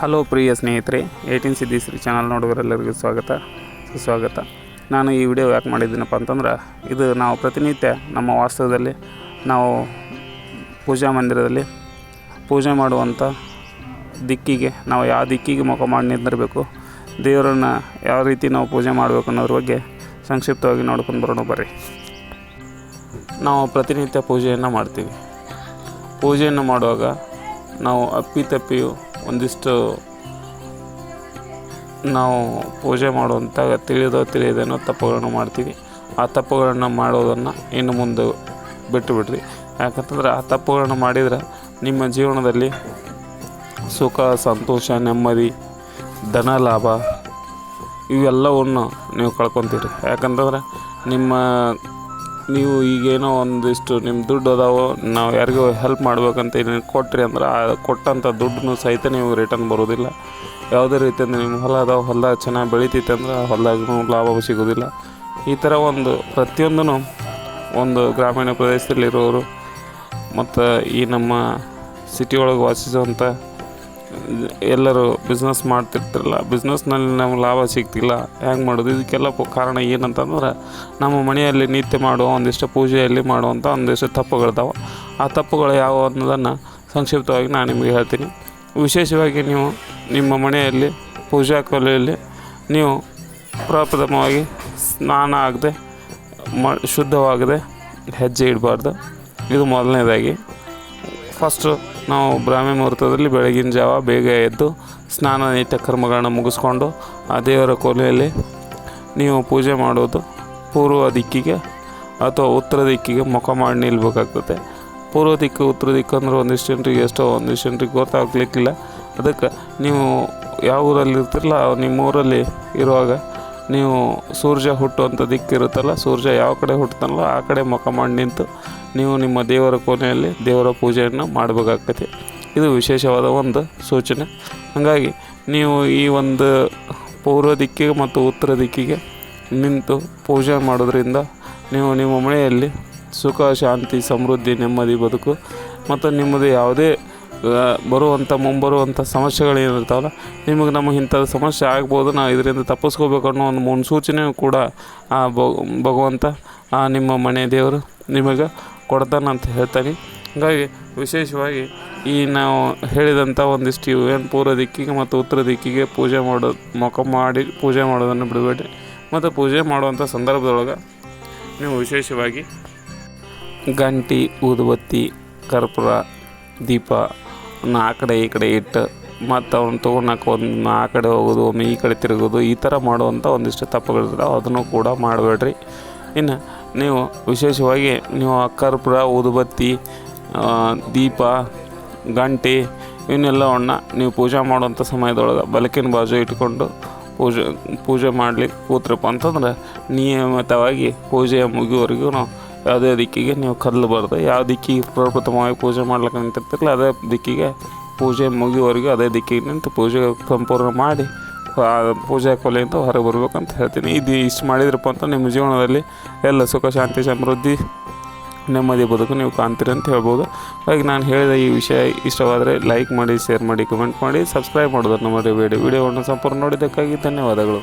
Hello ಪ್ರಿಯ ಸ್ನೇಹಿತರೆ eighteen ಸಿದ್ದಿಶ್ರೀ channel ನೋಡುವರೆಲ್ಲರಿಗೂ ಸ್ವಾಗತ. ಸುಸ್ವಾಗತ. ನಾನು ಈ ವಿಡಿಯೋ ಯಾಕೆ ಮಾಡಿದ್ದೀನಪ್ಪ ಅಂತಂದ್ರೆ, ಇದು ನಾವು ಪ್ರತಿನಿತ್ಯ ನಮ್ಮ ವಾಸ್ತವದಲ್ಲಿ ನಾವು ಪೂಜಾ ಮಂದಿರದಲ್ಲಿ ಪೂಜೆ ಮಾಡುವಂಥ ದಿಕ್ಕಿಗೆ, ನಾವು ಯಾವ ದಿಕ್ಕಿಗೆ ಮುಖ ಮಾಡಿ ನಿಂತಿರಬೇಕು, ದೇವರನ್ನು ಯಾವ ರೀತಿ ನಾವು ಪೂಜೆ ಮಾಡಬೇಕು ಅನ್ನೋದ್ರ ಬಗ್ಗೆ ಸಂಕ್ಷಿಪ್ತವಾಗಿ ನೋಡ್ಕೊಂಡು ಬರೋಣ ಬರ್ರಿ. ನಾವು ಪ್ರತಿನಿತ್ಯ ಪೂಜೆಯನ್ನು ಮಾಡ್ತೀವಿ. ಪೂಜೆಯನ್ನು ಮಾಡುವಾಗ ನಾವು ಅಪ್ಪಿ ತಪ್ಪಿಯು ಒಂದಿಷ್ಟು ನಾವು ಪೂಜೆ ಮಾಡುವಂಥ ತಿಳಿದೋ ತಿಳಿಯದೇನೋ ತಪ್ಪುಗಳನ್ನು ಮಾಡ್ತೀವಿ. ಆ ತಪ್ಪುಗಳನ್ನು ಮಾಡೋದನ್ನು ಇನ್ನು ಮುಂದೆ ಬಿಟ್ಟು ಬಿಡ್ರಿ. ಯಾಕಂತಂದ್ರೆ ಆ ತಪ್ಪುಗಳನ್ನು ಮಾಡಿದ್ರೆ ನಿಮ್ಮ ಜೀವನದಲ್ಲಿ ಸುಖ, ಸಂತೋಷ, ನೆಮ್ಮದಿ, ಧನ, ಲಾಭ ಇವೆಲ್ಲವನ್ನು ನೀವು ಕಳ್ಕೊತೀರಿ. ಯಾಕಂತಂದ್ರೆ ನಿಮ್ಮ ನೀವು ಈಗೇನೋ ಒಂದಿಷ್ಟು ನಿಮ್ಮ ದುಡ್ಡು ಅದಾವೋ, ನಾವು ಯಾರಿಗೂ ಹೆಲ್ಪ್ ಮಾಡ್ಬೇಕಂತ ಏನೇನು ಕೊಟ್ರಿ ಅಂದ್ರೆ ಆ ಕೊಟ್ಟಂಥ ದುಡ್ಡನ್ನು ಸಹಿತ ನೀವು ರಿಟರ್ನ್ ಬರೋದಿಲ್ಲ. ಯಾವುದೇ ರೀತಿಯಿಂದ ನಿಮ್ಮ ಹೊಲ ಅದಾವ, ಹೊಲ ಚೆನ್ನಾಗಿ ಬೆಳಿತೈತೆ ಅಂದ್ರೆ ಹೊಲದಾಗೂ ಲಾಭ ಸಿಗೋದಿಲ್ಲ. ಈ ಥರ ಒಂದು ಪ್ರತಿಯೊಂದೂ ಒಂದು ಗ್ರಾಮೀಣ ಪ್ರದೇಶದಲ್ಲಿರೋರು ಮತ್ತು ಈ ನಮ್ಮ ಸಿಟಿ ಒಳಗೆ ವಾಸಿಸುವಂಥ ಎಲ್ಲರೂ ಬಿಸ್ನೆಸ್ ಮಾಡ್ತಿರ್ತಿರಲ್ಲ ಬಿಸ್ನೆಸ್ನಲ್ಲಿ ನಮ್ಗೆ ಲಾಭ ಸಿಗ್ತಿಲ್ಲ, ಹ್ಯಾಂಗೆ ಮಾಡೋದು? ಇದಕ್ಕೆಲ್ಲ ಕಾರಣ ಏನಂತಂದ್ರೆ, ನಮ್ಮ ಮನೆಯಲ್ಲಿ ನಿತ್ಯ ಮಾಡುವ ಒಂದಿಷ್ಟು ಪೂಜೆಯಲ್ಲಿ ಮಾಡುವಂಥ ಒಂದಿಷ್ಟು ತಪ್ಪುಗಳಿದಾವೆ. ಆ ತಪ್ಪುಗಳು ಯಾವುವು ಅನ್ನೋದನ್ನು ಸಂಕ್ಷಿಪ್ತವಾಗಿ ನಾನು ನಿಮಗೆ ಹೇಳ್ತೀನಿ. ವಿಶೇಷವಾಗಿ ನೀವು ನಿಮ್ಮ ಮನೆಯಲ್ಲಿ ಪೂಜಾ ಕೊಲೆಯಲ್ಲಿ ನೀವು ಪ್ರಪ್ರಥಮವಾಗಿ ಸ್ನಾನ ಆಗದೆ, ಮ, ಶುದ್ಧವಾಗದೆ ಹೆಜ್ಜೆ ಇಡಬಾರ್ದು. ಇದು ಮೊದಲನೇದಾಗಿ. ಫಸ್ಟು ನಾವು ಬ್ರಾಹ್ಮಿ ಮುಹೂರ್ತದಲ್ಲಿ ಬೆಳಗಿನ ಜಾವ ಬೇಗ ಎದ್ದು ಸ್ನಾನ ನಿತ್ಯ ಕರ್ಮಗಳನ್ನು ಮುಗಿಸ್ಕೊಂಡು ಆ ದೇವರ ಕೊಲೆಯಲ್ಲಿ ನೀವು ಪೂಜೆ ಮಾಡೋದು ಪೂರ್ವ ದಿಕ್ಕಿಗೆ ಅಥವಾ ಉತ್ತರ ದಿಕ್ಕಿಗೆ ಮುಖ ಮಾಡಿ ನಿಲ್ಬೇಕಾಗ್ತದೆ. ಪೂರ್ವ ದಿಕ್ಕು, ಉತ್ತರ ದಿಕ್ಕು ಅಂದ್ರೆ ಒಂದಿಷ್ಟು ಜನರಿಗೆ ಎಷ್ಟೋ, ಒಂದಿಷ್ಟು ಜನರಿಗೆ ಗೊತ್ತಾಗ್ಲಿಕ್ಕಿಲ್ಲ. ಅದಕ್ಕೆ ನೀವು ಯಾವ ಊರಲ್ಲಿ ಇರ್ತಿರಲ್ಲ ನಿಮ್ಮ ಊರಲ್ಲಿ ಇರುವಾಗ ನೀವು ಸೂರ್ಯ ಹುಟ್ಟುವಂಥ ದಿಕ್ಕಿರುತ್ತಲ್ಲ ಸೂರ್ಯ ಯಾವ ಕಡೆ ಹುಟ್ಟುತ್ತಾನಲ್ಲ ಆ ಕಡೆ ಮುಖ ಮಾಡಿ ನಿಂತು ನೀವು ನಿಮ್ಮ ದೇವರ ಕೋಣೆಯಲ್ಲಿ ದೇವರ ಪೂಜೆಯನ್ನು ಮಾಡಬೇಕಾಗ್ತದೆ. ಇದು ವಿಶೇಷವಾದ ಒಂದು ಸೂಚನೆ. ಹಾಗಾಗಿ ನೀವು ಈ ಒಂದು ಪೂರ್ವ ದಿಕ್ಕಿಗೆ ಮತ್ತು ಉತ್ತರ ದಿಕ್ಕಿಗೆ ನಿಂತು ಪೂಜೆ ಮಾಡೋದ್ರಿಂದ ನೀವು ನಿಮ್ಮ ಮನೆಯಲ್ಲಿ ಸುಖ, ಶಾಂತಿ, ಸಮೃದ್ಧಿ, ನೆಮ್ಮದಿ ಬದುಕು ಮತ್ತು ನಿಮ್ಮದು ಯಾವುದೇ ಬರುವಂಥ ಮುಂಬರುವಂಥ ಸಮಸ್ಯೆಗಳೇನಿರ್ತಾವಲ್ಲ ನಿಮಗೆ ನಮಗೆ ಇಂಥದ್ದು ಸಮಸ್ಯೆ ಆಗ್ಬೋದು, ನಾವು ಇದರಿಂದ ತಪ್ಪಿಸ್ಕೋಬೇಕು ಅನ್ನೋ ಒಂದು ಮುನ್ಸೂಚನೆಯೂ ಕೂಡ, ಆ ಭಗ- ಭಗವಂತ, ಆ, ನಿಮ್ಮ ಮನೆ ದೇವರು ನಿಮಗೆ ಕೊಡ್ತಾನಂತ ಹೇಳ್ತಾನೆ. ಹಾಗಾಗಿ ವಿಶೇಷವಾಗಿ ಈ ನಾವು ಹೇಳಿದಂಥ ಒಂದಿಷ್ಟು ಏನು ಪೂರ್ವ ದಿಕ್ಕಿಗೆ ಮತ್ತು ಉತ್ತರ ದಿಕ್ಕಿಗೆ ಪೂಜೆ ಮಾಡೋದು ಮುಖ ಮಾಡಿ ಪೂಜೆ ಮಾಡೋದನ್ನು ಬಿಡಬೇಡಿ ಮತ್ತು ಪೂಜೆ ಮಾಡುವಂಥ ಸಂದರ್ಭದೊಳಗೆ ನೀವು ವಿಶೇಷವಾಗಿ ಗಂಟಿ ಊದುಬತ್ತಿ ಕರ್ಪೂರ, ದೀಪ ಆ ಕಡೆ ಈ ಕಡೆ ಇಟ್ಟು ಮತ್ತು ಅವ್ನು ತೊಗೊಳಕ್ಕೆ ಒಂದು ಆ ಕಡೆ ಹೋಗೋದು, ಒಮ್ಮೆ ಈ ಕಡೆ ತಿರುಗೋದು, ಈ ಥರ ಮಾಡುವಂಥ ಒಂದಿಷ್ಟು ತಪ್ಪುಗಳಿರ್ತಾವೆ ಅದನ್ನು ಕೂಡ ಮಾಡಬೇಡ್ರಿ. ಇನ್ನು ನೀವು ವಿಶೇಷವಾಗಿ ನೀವು ಅಕ್ಕರ್ಪುರ ಉದುಬತ್ತಿ ದೀಪ, ಗಂಟೆ ಇವನ್ನೆಲ್ಲವನ್ನ ನೀವು ಪೂಜೆ ಮಾಡುವಂಥ ಸಮಯದೊಳಗೆ ಬಲಕಿನ ಬಾಜು ಇಟ್ಕೊಂಡು ಪೂಜೆ ಪೂಜೆ ಮಾಡ್ಲಿಕ್ಕೆ ಕೂತ್ರಪ್ಪ ಅಂತಂದ್ರೆ ನಿಯಮಿತವಾಗಿ ಪೂಜೆಯ ಮುಗಿಯುವವರೆಗೂ ಯಾವುದೇ ದಿಕ್ಕಿಗೆ ನೀವು ಕದಲಬಾರ್ದು. ಯಾವ ದಿಕ್ಕಿಗೆ ಪ್ರಪ್ರಥಮವಾಗಿ ಪೂಜೆ ಮಾಡ್ಲಿಕ್ಕೆ ನಿಂತಿರ್ತಿರಲ್ಲ, ಅದೇ ದಿಕ್ಕಿಗೆ ಪೂಜೆ ಮುಗಿಯುವವರೆಗೂ ಅದೇ ದಿಕ್ಕಿಗೆ ನಿಂತು ಪೂಜೆ ಸಂಪೂರ್ಣ ಮಾಡಿ ಪೂಜಾ ಕೊಲೆಯಿಂದ ಹೊರಗೆ ಬರ್ಬೇಕಂತ ಹೇಳ್ತೀನಿ. ಇದು ಇಷ್ಟು ಮಾಡಿದ್ರಪ್ಪ ಅಂತ ನಿಮ್ಮ ಜೀವನದಲ್ಲಿ ಎಲ್ಲ ಸುಖ, ಶಾಂತಿ, ಸಮೃದ್ಧಿ, ನೆಮ್ಮದಿ ಬದುಕು ನೀವು ಕಾಣ್ತೀರಿ ಅಂತ ಹೇಳ್ಬೋದು. ಹಾಗೆ ನಾನು ಹೇಳಿದ ಈ ವಿಷಯ ಇಷ್ಟವಾದರೆ ಲೈಕ್ ಮಾಡಿ, ಶೇರ್ ಮಾಡಿ, ಕಮೆಂಟ್ ಮಾಡಿ, ಸಬ್ಸ್ಕ್ರೈಬ್ ಮಾಡೋದನ್ನು ಮರಿಬೇಡಿ ವಿಡಿಯೋವನ್ನು ಸಂಪೂರ್ಣ ನೋಡಿದ್ದಕ್ಕಾಗಿ ಧನ್ಯವಾದಗಳು.